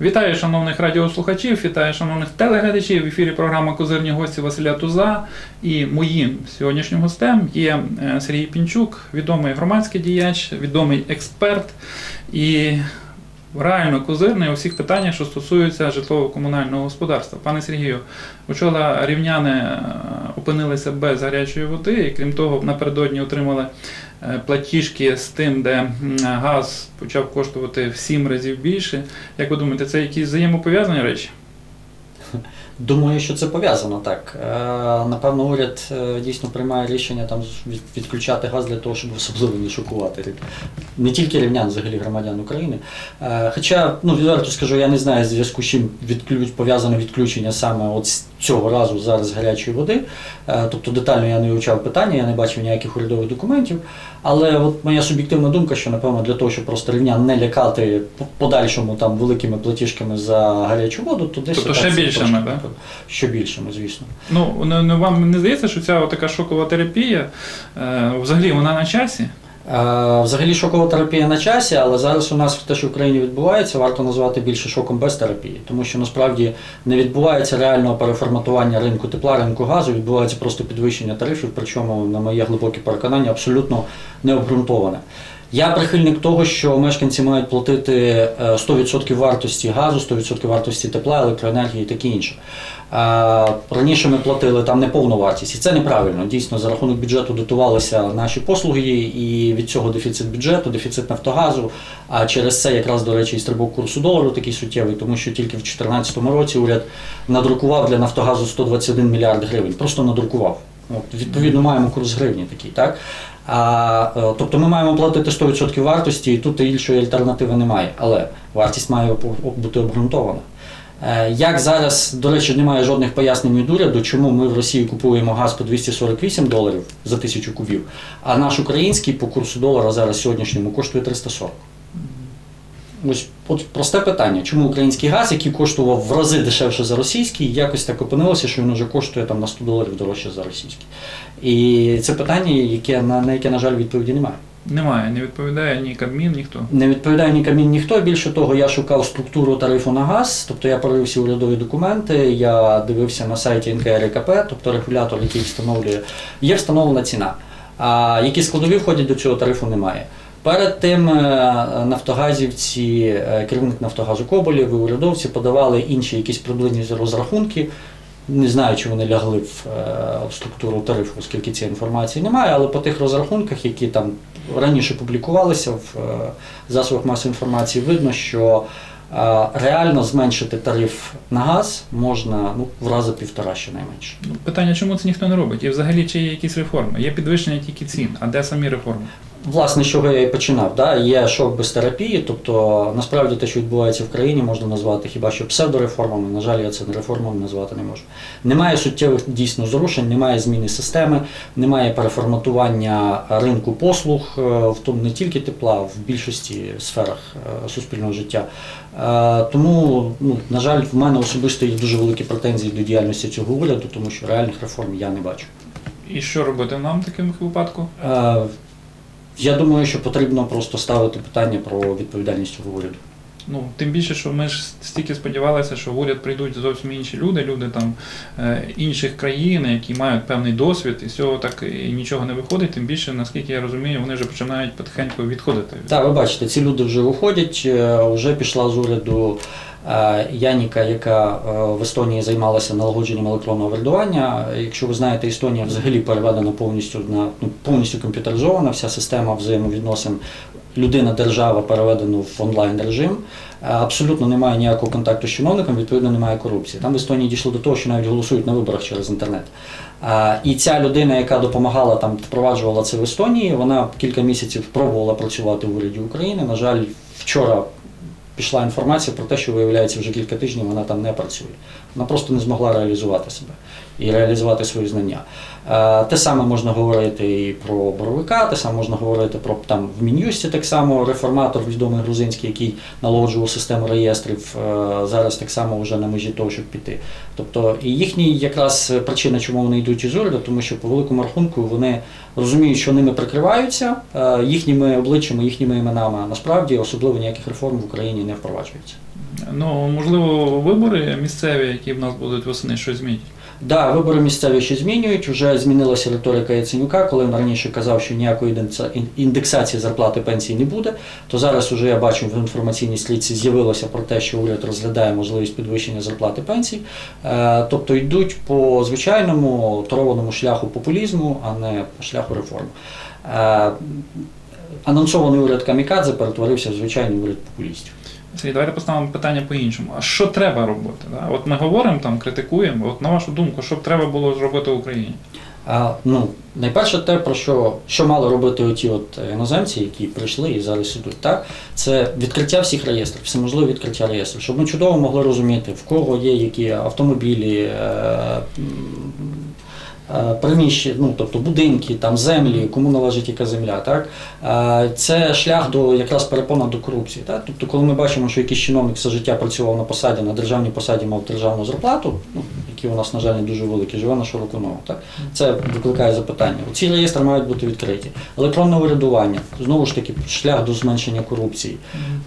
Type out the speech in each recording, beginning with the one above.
Вітаю шановних радіослухачів, вітаю шановних телеглядачів. В ефірі програма Козирні гості Василя Туза. І моїм сьогоднішнім гостем є е, Сергій Пінчук, відомий громадський діяч, відомий експерт і реально козирний у всіх питаннях, що стосуються житлово-комунального господарства. Пане Сергію, учора рівняни е, опинилися без гарячої води, і крім того, напередодні отримали е, платіжки з тим, де газ почав коштувати в сім разів більше. Як ви думаєте, це якісь взаємопов'язані речі? Думаю, що це пов'язано так. Е, Напевно, уряд е, дійсно приймає рішення там відключати газ для того, щоб особливо не шокувати не тільки рівнян, взагалі громадян України. Е, Хоча, ну відверто скажу, я не знаю, в зв'язку з чим відключ, пов'язане відключення саме от цього разу зараз гарячої води. Е, Тобто детально я не вивчав питання, я не бачив ніяких урядових документів. Але от моя суб'єктивна думка, що напевно для того, щоб просто рівнян не лякати по- подальшому там великими платіжками за гарячу воду, то десь Тобто ще більшими, так? Що більшими, звісно. Ну, не, не- вам не здається, що ця така шокова терапія е, взагалі вона на часі? Е, Взагалі шокова терапія на часі, але зараз у нас те, що в Україні відбувається, варто назвати більше шоком без терапії, тому що насправді не відбувається реального переформатування ринку тепла, ринку газу, відбувається просто підвищення тарифів, причому, на моє глибоке переконання, абсолютно необґрунтоване. Я прихильник того, що мешканці мають платити е, 100% вартості газу, 100% вартості тепла, електроенергії і таке інше. Раніше ми платили там неповну вартість, і це неправильно. Дійсно, за рахунок бюджету дотувалися наші послуги, і від цього дефіцит бюджету, дефіцит Нафтогазу. А через це якраз, до речі, і стрибок курсу долару такий суттєвий, тому що тільки в 2014 році уряд надрукував для Нафтогазу 121 мільярд гривень. Просто надрукував. От, відповідно, маємо курс гривні такий, так? А, е, тобто ми маємо платити 100% вартості, і тут іншої альтернативи немає. Але вартість має бути обґрунтована. Е, Як зараз, до речі, немає жодних пояснень від уряду, чому ми в Росії купуємо газ по 248 доларів за тисячу кубів, а наш український по курсу долара зараз сьогоднішньому коштує 340. Ось от просте питання, чому український газ, який коштував в рази дешевше за російський, якось так опинилося, що він вже коштує там на 100 доларів дорожче за російський. І це питання, яке, на, на яке, на жаль, відповіді немає. Немає, не відповідає ні Кабмін, ніхто. Не відповідає ні Кабмін, ніхто. Більше того, я шукав структуру тарифу на газ, тобто я всі урядові документи, я дивився на сайті НКРКП, тобто регулятор, який встановлює, є встановлена ціна. А які складові входять до цього тарифу, немає. Перед тим е, нафтогазівці, е, керівник Нафтогазу Коболєв і урядовці подавали інші якісь приблизні розрахунки. Не знаю, чи вони лягли в, е, в структуру тарифу, оскільки цієї інформації немає, але по тих розрахунках, які там раніше публікувалися в засобах масової інформації, видно, що реально зменшити тариф на газ можна ну, в рази півтора щонайменше. Ну, Питання, чому це ніхто не робить? І взагалі чи є якісь реформи? Є підвищення тільки цін, а де самі реформи? Власне, з чого я і починав, да? є шок без терапії, тобто насправді те, що відбувається в країні, можна назвати хіба що псевдореформами. На жаль, я це не реформами назвати не можу. Немає суттєвих дійсно зрушень, немає зміни системи, немає переформатування ринку послуг, е, в тому не тільки тепла, в більшості сферах е, суспільного життя. Е, Тому, ну, на жаль, в мене особисто є дуже великі претензії до діяльності цього уряду, тому що реальних реформ я не бачу. І що робити нам в такому випадку? Я думаю, що потрібно просто ставити питання про відповідальність уряду. Ну, тим більше, що ми ж стільки сподівалися, що в уряд прийдуть зовсім інші люди, люди там е, інших країн, які мають певний досвід, і з цього так і нічого не виходить. Тим більше, наскільки я розумію, вони вже починають потихеньку відходити. Так, ви бачите, ці люди вже уходять. е, Вже пішла з уряду е, Яніка, яка в Естонії займалася налагодженням електронного врядування. Якщо ви знаєте, Естонія взагалі переведена повністю на ну, повністю комп'ютеризована, вся система взаємовідносин людина-держава переведена в онлайн режим. Е, Абсолютно немає ніякого контакту з чиновником, відповідно немає корупції. Там в Естонії дійшло до того, що навіть голосують на виборах через інтернет. І ця людина, яка допомагала там, впроваджувала це в Естонії, вона кілька місяців пробувала працювати в уряді України. На жаль, вчора пішла інформація про те, що виявляється вже кілька тижнів вона там не працює. Вона просто не змогла реалізувати себе і реалізувати свої знання. Е, Те саме можна говорити і про Боровика, те саме можна говорити про там в Мін'юсті так само реформатор відомий грузинський, який налагоджував систему реєстрів, е, зараз так само вже на межі того, щоб піти. Тобто і їхні якраз причина, чому вони йдуть із уряду, тому що по великому рахунку вони розуміють, що ними прикриваються е, їхніми обличчями, їхніми іменами. Насправді особливо ніяких реформ в Україні не впроваджується. Ну, можливо, вибори місцеві, які в нас будуть восени, щось змінять. Да, вибори місцеві ще змінюють. Вже змінилася риторика Яценюка, коли він раніше казав, що ніякої індексації зарплати пенсії не буде. То зараз уже я бачу в інформаційній слідці з'явилося про те, що уряд розглядає можливість підвищення зарплати пенсій. Е, Тобто йдуть по звичайному торованому шляху популізму, а не по шляху реформ. Е, Анонсований уряд Камікадзе перетворився в звичайний уряд популістів. Сергій, давайте поставимо питання по-іншому. А що треба робити? Да? От ми говоримо там, критикуємо. От на вашу думку, що б треба було зробити в Україні? А, ну, найперше те, про що, що мали робити оті от іноземці, які прийшли і зараз ідуть, так, це відкриття всіх реєстрів, всеможливе відкриття реєстрів, щоб ми чудово могли розуміти, в кого є які автомобілі, е, приміщення, ну, тобто будинки, там, землі, кому належить яка земля. Так? Е, Це шлях до якраз перепона до корупції. Так? Тобто, коли ми бачимо, що якийсь чиновник все життя працював на посаді, на державній посаді мав державну зарплату, ну, які у нас, на жаль, не дуже великі, живе на широку ногу. Так? Це викликає запитання. Ці реєстри мають бути відкриті. Електронне урядування, знову ж таки, шлях до зменшення корупції.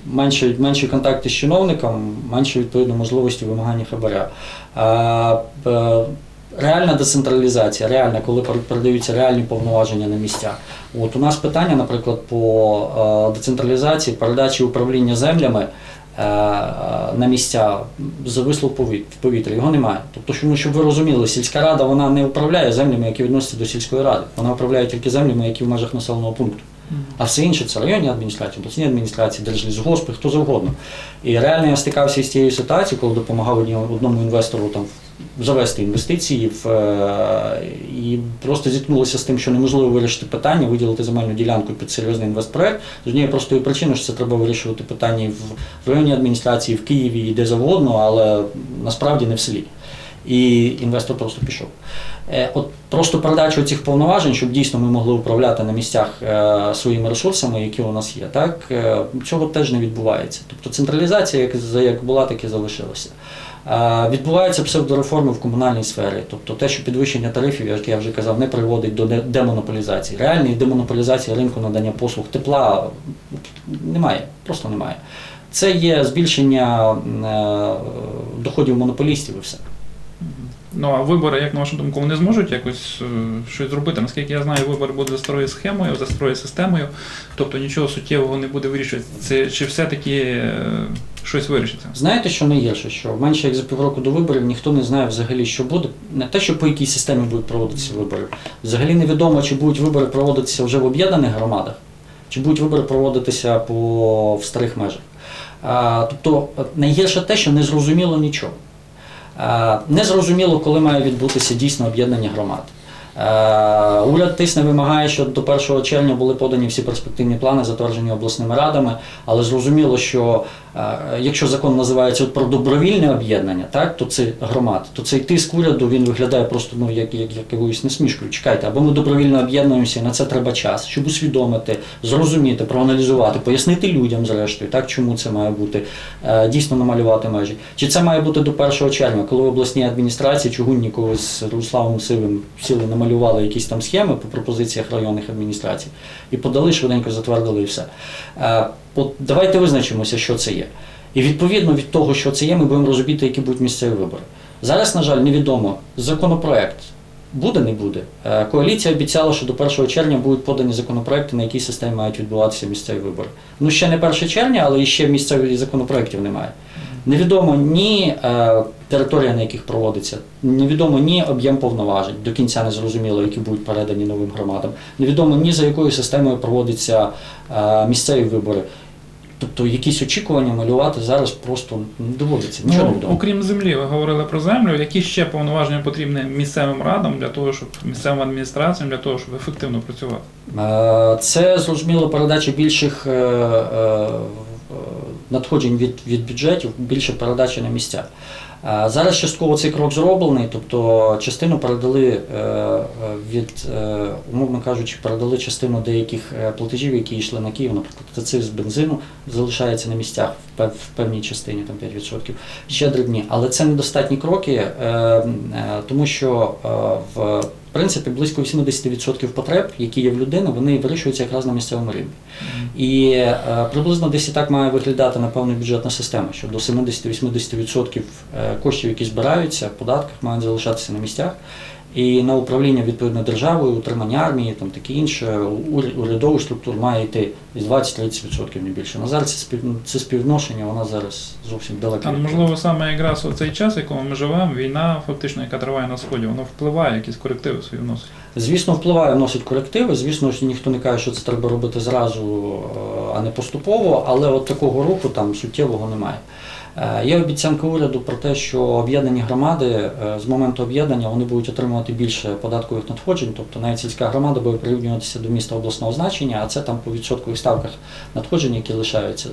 Менше, менші контакти з чиновником, менше відповідно можливості вимагання хабаря. Е, Реальна децентралізація, реальна, коли передаються реальні повноваження на місця. От у нас питання, наприклад, по е, децентралізації, передачі управління землями е, на місця зависло в повіт- в повітрі. Його немає. Тобто, ну, щоб ви розуміли, сільська рада вона не управляє землями, які відносяться до сільської ради. Вона управляє тільки землями, які в межах населеного пункту. А все інше це районні адміністрації, обласні адміністрації, держлісгоспи, хто завгодно. І реально я стикався із тією ситуацією, коли допомагав одному інвестору там завести інвестиції в, е, і просто зіткнулися з тим, що неможливо вирішити питання, виділити земельну ділянку під серйозний інвестпроект. З однієї простої причини, що це треба вирішувати питання в районній адміністрації, в Києві і де завгодно, але насправді не в селі. І інвестор просто пішов. Е, От просто передачу цих повноважень, щоб дійсно ми могли управляти на місцях е, своїми ресурсами, які у нас є, так цього теж не відбувається. Тобто централізація, як, як була, так і залишилася. Е, Відбуваються псевдореформи в комунальній сфері, тобто те, що підвищення тарифів, як я вже казав, не приводить до демонополізації. Реальної демонополізації ринку надання послуг тепла немає, просто немає. Це є збільшення е, доходів монополістів і все. Ну а вибори, як на вашу думку, вони зможуть якось е, щось зробити? Наскільки я знаю, вибори будуть за старою схемою, за старою системою, тобто нічого суттєвого не буде вирішувати. Це чи все-таки щось вирішиться? Знаєте, що найгірше, що менше як за півроку до виборів ніхто не знає взагалі, що буде. Не те, що по якій системі будуть проводитися вибори. Взагалі невідомо, чи будуть вибори проводитися вже в об'єднаних громадах, чи будуть вибори проводитися по в старих межах. А, тобто е, найгірше те, що не зрозуміло нічого. А, не зрозуміло, коли має відбутися дійсно об'єднання громад. Уряд тисне вимагає, щоб до 1 червня були подані всі перспективні плани, затверджені обласними радами, але зрозуміло, що якщо закон називається про добровільне об'єднання, так, то це громад, то цей тиск уряду він виглядає просто ну, як, як, як якоюсь насмішкою. Чекайте, або ми добровільно об'єднуємося, на це треба час, щоб усвідомити, зрозуміти, проаналізувати, пояснити людям, зрештою, так, чому це має бути, е, дійсно намалювати межі. Чи це має бути до 1 червня, коли в обласній адміністрації Чугуннікову з Руславом Сивим сіли намалювали якісь там схеми по пропозиціях районних адміністрацій і подали, швиденько затвердили і все. От давайте визначимося, що це є. І відповідно від того, що це є, ми будемо розуміти, які будуть місцеві вибори. Зараз, на жаль, невідомо законопроект. Буде, не буде. Е, Коаліція обіцяла, що до 1 червня будуть подані законопроекти, на якій системі мають відбуватися місцеві вибори. Ну ще не 1 червня, але і ще місцевих законопроектів немає. Невідомо ні е, територія, на яких проводиться, невідомо ні об'єм повноважень, до кінця не зрозуміло, які будуть передані новим громадам. Невідомо ні за якою системою проводяться е, місцеві вибори. Тобто якісь очікування малювати зараз просто не доводиться. Нічого не Ну, відомо. окрім землі, ви говорили про землю. Які ще повноваження потрібні місцевим радам для того, щоб місцевим адміністраціям для того, щоб ефективно працювати? Е, Це зрозуміло передача більших е, надходжень від, від бюджетів, більше передачі на місця. Зараз частково цей крок зроблений, тобто частину передали е, від, е, умовно кажучи, передали частину деяких е, платежів, які йшли на Київ, наприклад, акциз бензину залишається на місцях в пев- в певній частині, там 5%, ще дрібні. Але це недостатні кроки, тому що е, в принципі, близько 80% потреб, які є в людини, вони вирішуються якраз на місцевому рівні. І е, приблизно десь і так має виглядати напевно бюджетна система, що до 70-80% е, коштів, які збираються в податках, мають залишатися на місцях. І на управління відповідно державою, утримання армії, там таке інше, ур- урядових структур має йти десь 20-30% не більше. На зараз це спів, це співвідношення, вона зараз зовсім далеке. А можливо, саме якраз у цей час, в якому ми живемо, війна, фактично, яка триває на сході, воно впливає, якісь корективи свої вносить. Звісно, впливає, вносить корективи. Звісно, ніхто не каже, що це треба робити зразу, е, а не поступово, але от такого руху там суттєвого немає. Е, Є обіцянка уряду про те, що об'єднані громади е, з моменту об'єднання вони будуть отримувати більше податкових надходжень, тобто навіть сільська громада буде прирівнюватися до міста обласного значення, а це там по відсоткових ставках надходжень, які лишаються,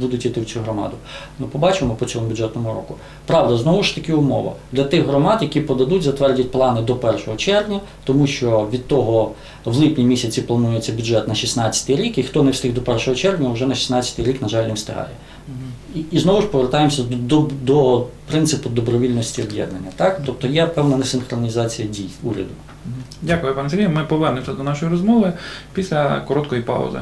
будуть йти в цю громаду. Ми побачимо по цьому бюджетному року. Правда, знову ж таки умова для тих громад, які подадуть, затвердять плани до 1 червня, тому що від того в липні місяці планується бюджет на 16 рік, і хто не встиг до 1 червня, вже на 16 рік, на жаль, не встигає. І, і знову ж повертаємося до, до, до принципу добровільності об'єднання. Так? Тобто є певна несинхронізація дій уряду. Дякую, пане Сергію. Ми повернемося до нашої розмови після короткої паузи.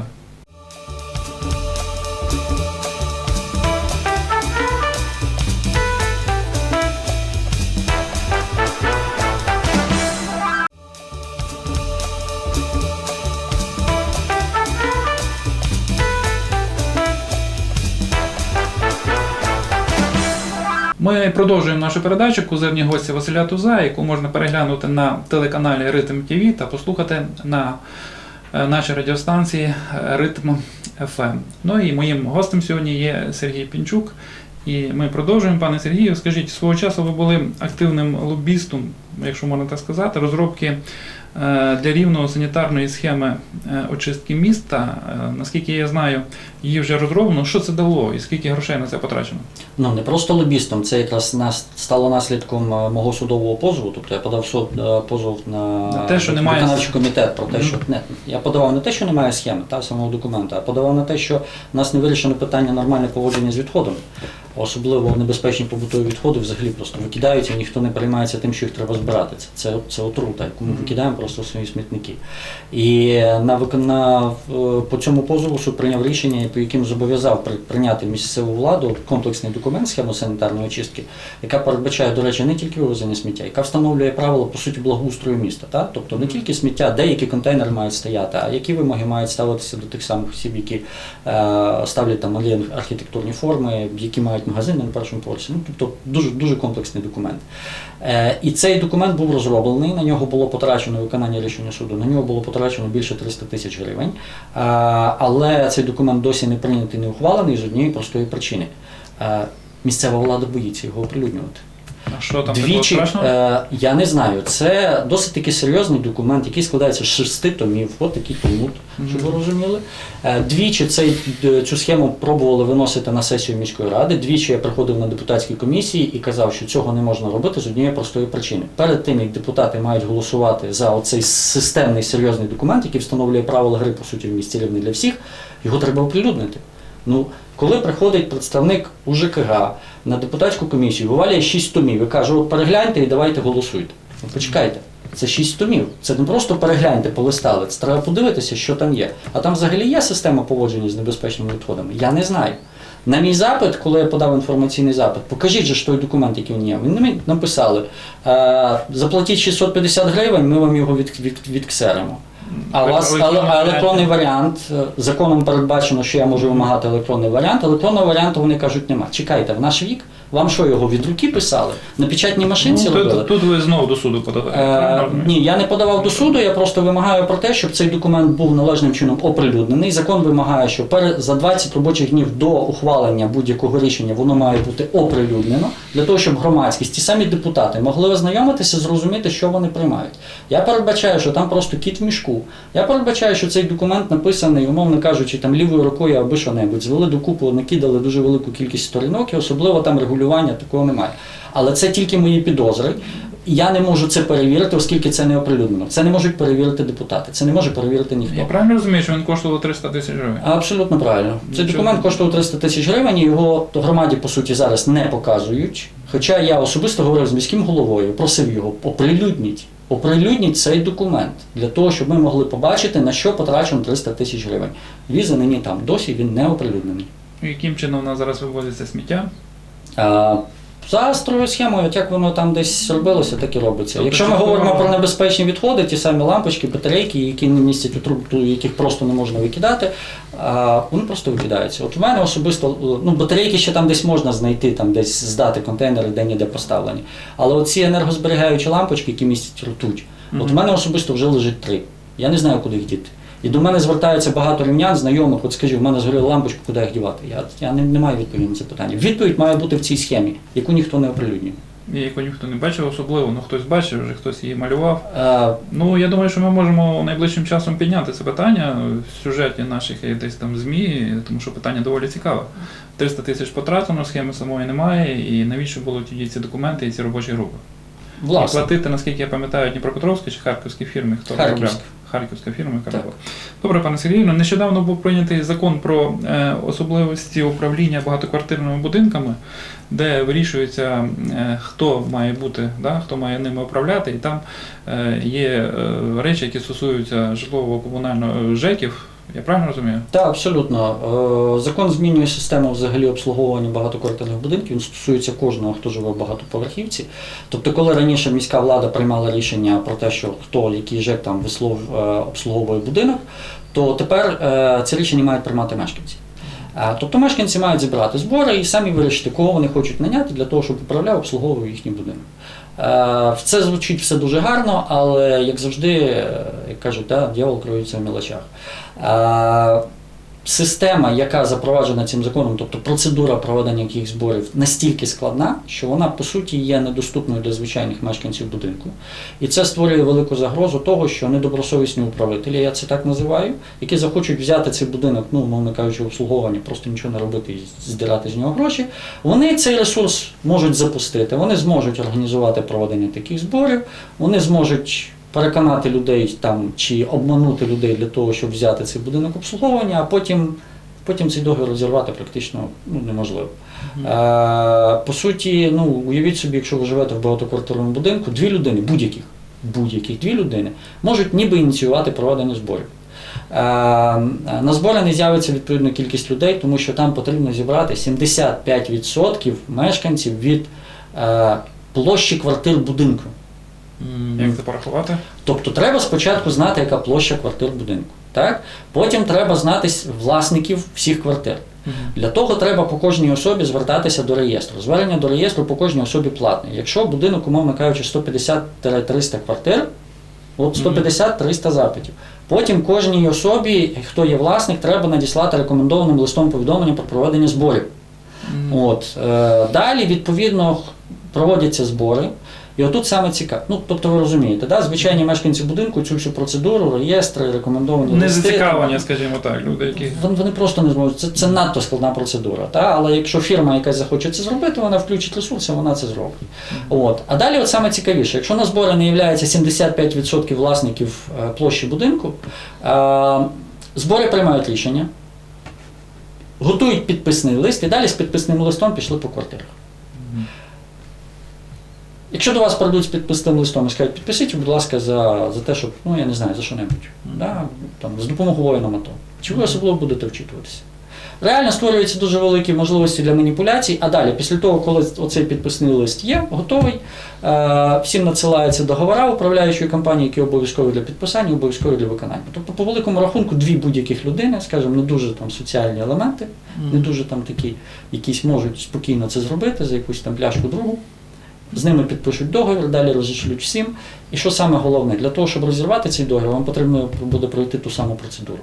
Ми продовжуємо нашу передачу Кузирні гості Василя Туза, яку можна переглянути на телеканалі Ритм ТВ та послухати на е, нашій радіостанції Ритм ФМ. Ну і моїм гостем сьогодні є Сергій Пінчук. І ми продовжуємо, пане Сергію. Скажіть, свого часу ви були активним лобістом, якщо можна так сказати, розробки для рівного санітарної схеми е, очистки міста. Е, Наскільки я знаю, її вже розроблено. Що це дало і скільки грошей на це потрачено? Ну не просто лобістом, це якраз нас стало наслідком е, мого судового позову. Тобто я подав суд е, позов на На те, що немає виконавчий комітет про те, що не я подавав не те, що немає схеми та самого документа, а подавав на те, що в нас не вирішено питання нормальне поводження з відходом. Особливо небезпечні побутові відходи взагалі просто викидаються, ніхто не переймається тим, що їх треба збирати. Це, це, це отрута, яку ми викидаємо просто свої смітники. І на, вик- по цьому позову суд прийняв рішення, по яким зобов'язав прийняти місцеву владу комплексний документ схему санітарної очистки, яка передбачає, до речі, не тільки вивезення сміття, яка встановлює правила по суті благоустрою міста. Так? Тобто не тільки сміття, деякі контейнери мають стояти, а які вимоги мають ставитися до тих самих осіб, які е, ставлять там малі архітектурні форми, які мають магазини на першому поверсі. Ну, тобто дуже дуже комплексний документ. Е, і цей документ був розроблений, на нього було потрачено виконання рішення суду, на нього було потрачено більше 300 тисяч гривень. Але цей документ досі не прийнятий, не ухвалений з однієї простої причини. Місцева влада боїться його оприлюднювати. А що там такого Двічі, страшного? е, я не знаю, це досить таки серйозний документ, який складається з шести томів, от такий томут, щоб ви розуміли. Е, Двічі цей, цю схему пробували виносити на сесію міської ради. Двічі я приходив на депутатські комісії і казав, що цього не можна робити з однієї простої причини. Перед тим, як депутати мають голосувати за оцей системний серйозний документ, який встановлює правила гри, по суті, в місті рівний для всіх, його треба оприлюднити. Ну, коли приходить представник УЖКГ на депутатську комісію, вивалює 6 томів і каже, от перегляньте і давайте голосуйте. Ну, почекайте, це 6 томів. Це не просто перегляньте, полистали. Це треба подивитися, що там є. А там взагалі є система поводження з небезпечними відходами. Я не знаю. На мій запит, коли я подав інформаційний запит, покажіть же ж той документ, який він є. Мені написали: е, заплатіть 650 гривень, ми вам його від, від, відксеримо. А, у вас, але, а електронний варіант, е, законом передбачено, що я можу вимагати електронний варіант. Електронного варіанту вони кажуть, нема. Чекайте, в наш вік вам що його від руки писали? На печатній машинці Ну, робили? тут, тут ви знову до суду подали. Е, ні, я не подавав до суду, я просто вимагаю про те, щоб цей документ був належним чином оприлюднений. Закон вимагає, що за 20 робочих днів до ухвалення будь-якого рішення воно має бути оприлюднено, для того, щоб громадськість, ті самі депутати могли ознайомитися, зрозуміти, що вони приймають. Я передбачаю, що там просто кіт в мішку. Я передбачаю, що цей документ написаний, умовно кажучи, там лівою рукою аби що-небудь. Звели докупу, накидали дуже велику кількість сторінок, і особливо там регулювання такого немає. Але це тільки мої підозри. Я не можу це перевірити, оскільки це не оприлюднено. Це не можуть перевірити депутати, це не може перевірити ніхто. Я правильно розумію, що він коштував 300 тисяч гривень? Абсолютно правильно. Цей Нічого. документ коштував 300 тисяч гривень, і його громаді, по суті, зараз не показують. Хоча я особисто говорив з міським головою, просив його оприлюдніть. Оприлюдніть цей документ для того, щоб ми могли побачити, на що потрачено 300 тисяч гривень. Віза нині там досі він не оприлюднений. Яким чином у нас зараз вивозиться сміття? А, за строю схемою, от як воно там десь робилося, так і робиться. Тобто Якщо ми говоримо про небезпечні відходи, ті самі лампочки, батарейки, які не містять отруту, яких просто не можна викидати, а, вони просто викидаються. От у мене особисто ну, батарейки ще там десь можна знайти, там десь здати контейнери, де ніде поставлені. Але оці енергозберігаючі лампочки, які містять ртуть, от у мене особисто вже лежить три. Я не знаю, куди їх діти. І до мене звертаються багато рівнян, знайомих, от скажіть, в мене згоріла лампочка, куди їх дівати? Я, я не, не маю відповіді на це питання. Відповідь має бути в цій схемі, яку ніхто не оприлюднює. І яку ніхто не бачив, особливо, ну хтось бачив, вже хтось її малював. Е, Ну, я думаю, що ми можемо найближчим часом підняти це питання в сюжеті наших і десь там ЗМІ, тому що питання доволі цікаве. 300 тисяч потрачено, схеми самої немає, і навіщо були тоді ці документи і ці робочі групи? І платити, наскільки я пам'ятаю, Дніпропетровській чи Харківській фірмі, хто Харківська. Харківська фірма, яка Так. Добре, пане Сергію, ну, нещодавно був прийнятий закон про е, особливості управління багатоквартирними будинками, де вирішується, е, хто має бути, да, хто має ними управляти, і там е, є речі, які стосуються житлово-комунального ЖЕКів. Я правильно розумію? Так, абсолютно. Е, Закон змінює систему взагалі обслуговування багатоквартирних будинків. Він стосується кожного, хто живе в багатоповерхівці. Тобто, коли раніше міська влада приймала рішення про те, що хто який ЖЕК там вислов е, обслуговує будинок, то тепер це рішення мають приймати мешканці. Е, Тобто мешканці мають зібрати збори і самі вирішити, кого вони хочуть наняти для того, щоб управляв, обслуговував їхній будинок. Е, Це звучить все дуже гарно, але як завжди, е, як кажуть, да, дьявол криється в мілочах. Система, яка запроваджена цим законом, тобто процедура проведення яких зборів, настільки складна, що вона по суті є недоступною для звичайних мешканців будинку. І це створює велику загрозу того, що недобросовісні управителі, я це так називаю, які захочуть взяти цей будинок, ну, мовно кажучи, обслуговування, просто нічого не робити і здирати з нього гроші, вони цей ресурс можуть запустити, вони зможуть організувати проведення таких зборів, вони зможуть переконати людей там чи обманути людей для того, щоб взяти цей будинок обслуговування, а потім, потім цей договір розірвати практично ну, неможливо. Е, по суті, ну, уявіть собі, якщо ви живете в багатоквартирному будинку, дві людини, будь-яких, будь-яких дві людини, можуть ніби ініціювати проведення зборів. Е, На збори не з'явиться відповідна кількість людей, тому що там потрібно зібрати 75% мешканців від е, площі квартир будинку. Як це порахувати? Тобто треба спочатку знати, яка площа квартир будинку. Так? Потім треба знати власників всіх квартир. Для того треба по кожній особі звертатися до реєстру. Звернення до реєстру по кожній особі платне. Якщо будинок, умовно кажучи, 150-300 квартир, от 150-300 запитів. Потім кожній особі, хто є власник, треба надіслати рекомендованим листом повідомлення про проведення зборів. От, е, далі, відповідно, проводяться збори. І отут саме цікаво. Ну, тобто ви розумієте, да? звичайні мешканці будинку цю всю процедуру, реєстри, рекомендовані Не листи, зацікавлення, скажімо так, люди, які. вони, вони просто не зможуть. Це, це надто складна процедура. Та? Але якщо фірма якась захоче це зробити, вона включить ресурси, вона це зробить. От. А далі от саме цікавіше, якщо на збори не є 75% власників е, площі будинку, е, збори приймають рішення, готують підписний лист і далі з підписним листом пішли по квартирах. Якщо до вас прийдуть з підписним листом і скажуть, підпишіть, будь ласка, за, за те, щоб, ну я не знаю, за що-небудь, да, там, з допомогою воїнам АТО. Чи ви особливо будете вчитуватися? Реально створюються дуже великі можливості для маніпуляцій, а далі, після того, коли оцей підписний лист є, готовий, е, всім надсилаються договори управляючої компанії, які обов'язкові для підписання, обов'язкові для виконання. Тобто, по великому рахунку, дві будь-яких людини, скажімо, не дуже там соціальні елементи, не дуже там такі, якісь можуть спокійно це зробити за якусь там пляшку другу. З ними підпишуть договір, далі розішлють всім. І що саме головне, для того, щоб розірвати цей договір, вам потрібно буде пройти ту саму процедуру.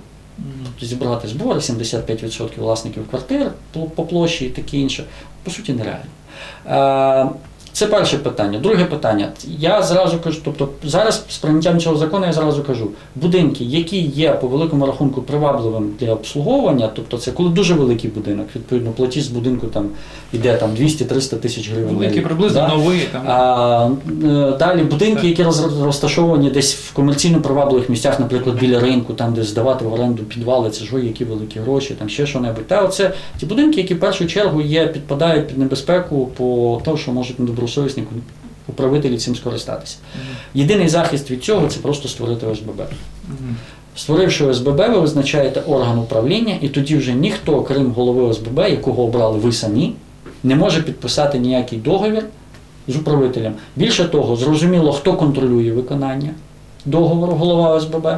Тобто зібрати збори, 75% власників квартир по- по площі і таке інше. По суті, нереально. Це перше питання. Друге питання. Я зразу кажу, тобто зараз з прийняттям цього закону я зразу кажу, будинки, які є по великому рахунку привабливим для обслуговування, тобто це коли дуже великий будинок, відповідно, платіж з будинку там іде там 200-300 тисяч гривень. рік, приблизно да? новий там. А, е, далі будинки, які розташовані десь в комерційно привабливих місцях, наприклад, біля ринку, там де здавати в оренду підвали, це ж ой, які великі гроші, там ще що-небудь. Та оце ті будинки, які в першу чергу є, підпадають під небезпеку по тому, що можуть недобросовісні управителі цим скористатися. Єдиний захист від цього це просто створити ОСББ. Створивши ОСББ, ви визначаєте орган управління, і тоді вже ніхто, крім голови ОСББ, якого обрали ви самі, не може підписати ніякий договір з управителем. Більше того, зрозуміло, хто контролює виконання договору голова ОСББ,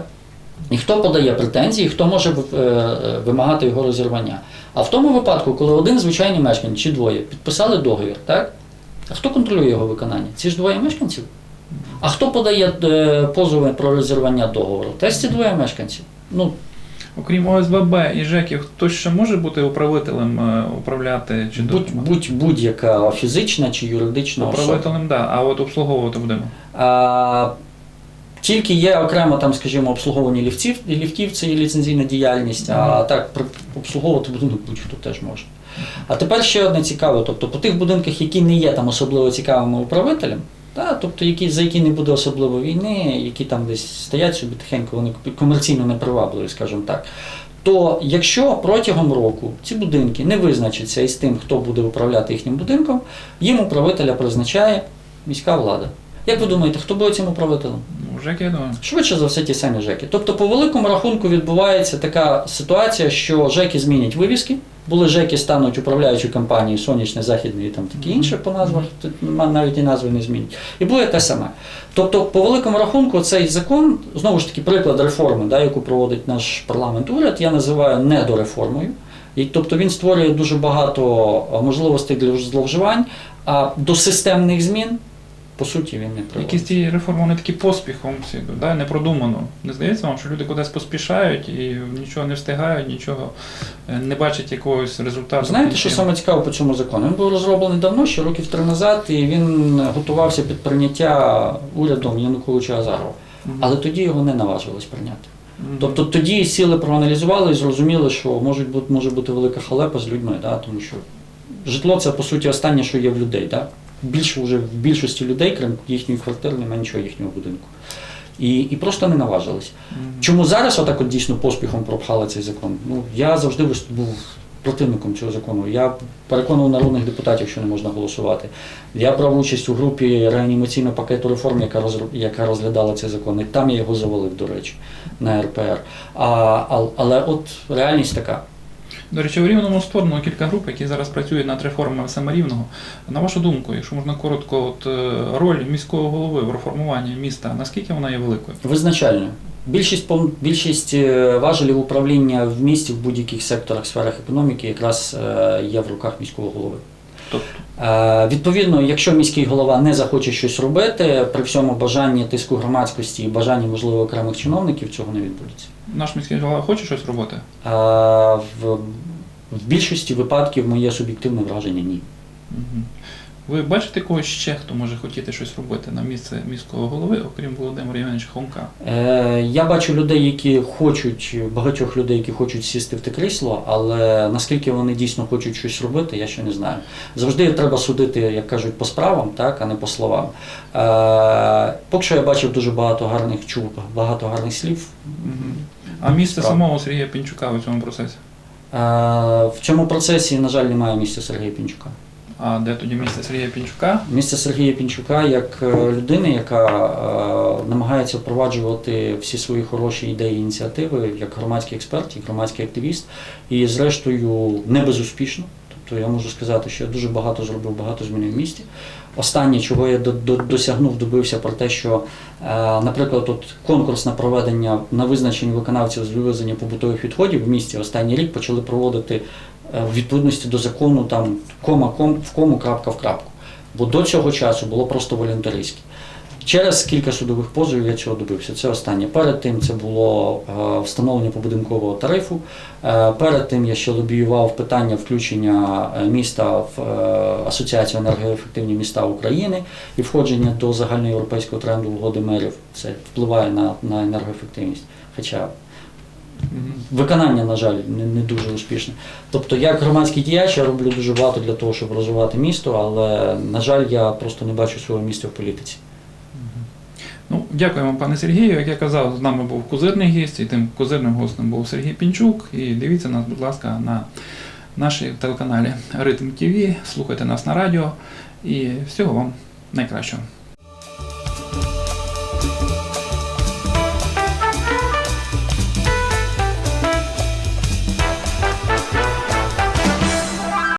і хто подає претензії, хто може е, е, вимагати його розірвання. А в тому випадку, коли один звичайний мешканець чи двоє підписали договір, так? А хто контролює його виконання? Ці ж двоє мешканців. А хто подає е, позови про розірвання договору? Теж ці двоє мешканців. Ну, Окрім ОСББ і ЖЕКів, хтось ще може бути управителем, е, управляти чи будь, до- будь, будь-яка фізична чи юридична особа. управителем, да, а от обслуговувати будемо. А, тільки є окремо там, скажімо, обслуговування ліфтів, ліфтів це є ліцензійна діяльність, а так обслуговувати будинок будь-хто теж може. А тепер ще одне цікаве, тобто по тих будинках, які не є там особливо цікавими управителем, та, тобто які, за які не буде особливо війни, які там десь стоять собі тихенько, вони комерційно непривабливі, скажімо так. То якщо протягом року ці будинки не визначаться із тим, хто буде управляти їхнім будинком, їм управителя призначає міська влада. Як ви думаєте, хто буде цим управителем? Ну, ЖЕКи, я думаю. Швидше за все ті самі ЖЕКи. Тобто, по великому рахунку відбувається така ситуація, що ЖЕКи змінять вивіски, були ЖЕКи стануть управляючою компанією Сонячне, Західне і там такі інше по назвах, тут навіть і назви не змінять. І буде те саме. Тобто, по великому рахунку, цей закон, знову ж таки, приклад реформи, да, яку проводить наш парламент уряд, я називаю недореформою. І, тобто він створює дуже багато можливостей для зловживань, а до системних змін, по суті, він не приводить. Якісь ті реформи вони такі поспіхом всі да? не продумано. Не здається вам, що люди кудись поспішають і нічого не встигають, нічого е, не бачать якогось результату. Знаєте, що саме цікаво по цьому закону? Він був розроблений давно, ще років три назад, і він готувався під прийняття урядом Януковича Азарова. Мгм. Але тоді його не наважились прийняти. Мгм. Тобто тоді сіли проаналізували і зрозуміли, що може бути, може бути велика халепа з людьми, да? тому що житло це по суті останнє, що є в людей. Да? Більше вже в більшості людей, крім їхньої квартири, немає нічого їхнього будинку. І, і просто не наважились. Чому зараз отак от дійсно поспіхом пропхали цей закон? Ну я завжди був противником цього закону. Я переконував народних депутатів, що не можна голосувати. Я брав участь у групі реанімаційного пакету реформ, яка яка розглядала цей закон. І там я його завалив, до речі, на РПР. А, а, але от реальність така. До речі, у Рівному створено кілька груп, які зараз працюють над реформами саме Рівного. На вашу думку, якщо можна коротко, от е, роль міського голови в реформуванні міста, наскільки вона є великою? Визначально. Більшість більшість е, важелів управління в місті в будь-яких секторах, сферах економіки якраз е, є в руках міського голови. Тобто, Відповідно, якщо міський голова не захоче щось робити, при всьому бажанні тиску громадськості і бажанні, можливо, окремих чиновників, цього не відбудеться. наш міський голова хоче щось робити? Е, В, в більшості випадків моє суб'єктивне враження ні. Мгм. Ви бачите когось ще, хто може хотіти щось робити на місце міського голови, окрім Володимира Євгеновича Хомка? Е, Я бачу людей, які хочуть, багатьох людей, які хочуть сісти в те крісло, але наскільки вони дійсно хочуть щось робити, я ще не знаю. Завжди треба судити, як кажуть, по справам, так, а не по словам. Е, Поки що я бачив дуже багато гарних чув, багато гарних слів. А місце Справа. самого Сергія Пінчука у цьому процесі? Е, В цьому процесі, на жаль, немає місця Сергія Пінчука. А де тоді місце Сергія Пінчука? Місце Сергія Пінчука як е, людини, яка е, намагається впроваджувати всі свої хороші ідеї і ініціативи як громадський експерт, як громадський активіст, і зрештою не безуспішно. Тобто я можу сказати, що я дуже багато зробив, багато змінив в місті. Останнє, чого я до- до- досягнув, добився про те, що, е, наприклад, от конкурс на проведення на визначення виконавців з вивезення побутових відходів в місті останній рік почали проводити в відповідності до закону там кома ком в кому, крапка в крапку. Бо до цього часу було просто волюнтаристське. Через кілька судових позовів я цього добився. Це останнє. Перед тим це було е, встановлення побудинкового тарифу. Е, Перед тим я ще лобіював питання включення е, міста в е, Асоціацію енергоефективні міста України і входження до загальноєвропейського тренду угоди мерів. Це впливає на, на енергоефективність. Хоча. Виконання, на жаль, не, не дуже успішне. Тобто, як громадський діяч, я роблю дуже багато для того, щоб розвивати місто, але, на жаль, я просто не бачу свого місця в політиці. Ну, дякуємо, пане Сергію. Як я казав, з нами був козирний гість, і тим козирним гостем був Сергій Пінчук. І дивіться нас, будь ласка, на нашій телеканалі Ритм ТВ, слухайте нас на радіо і всього вам найкращого.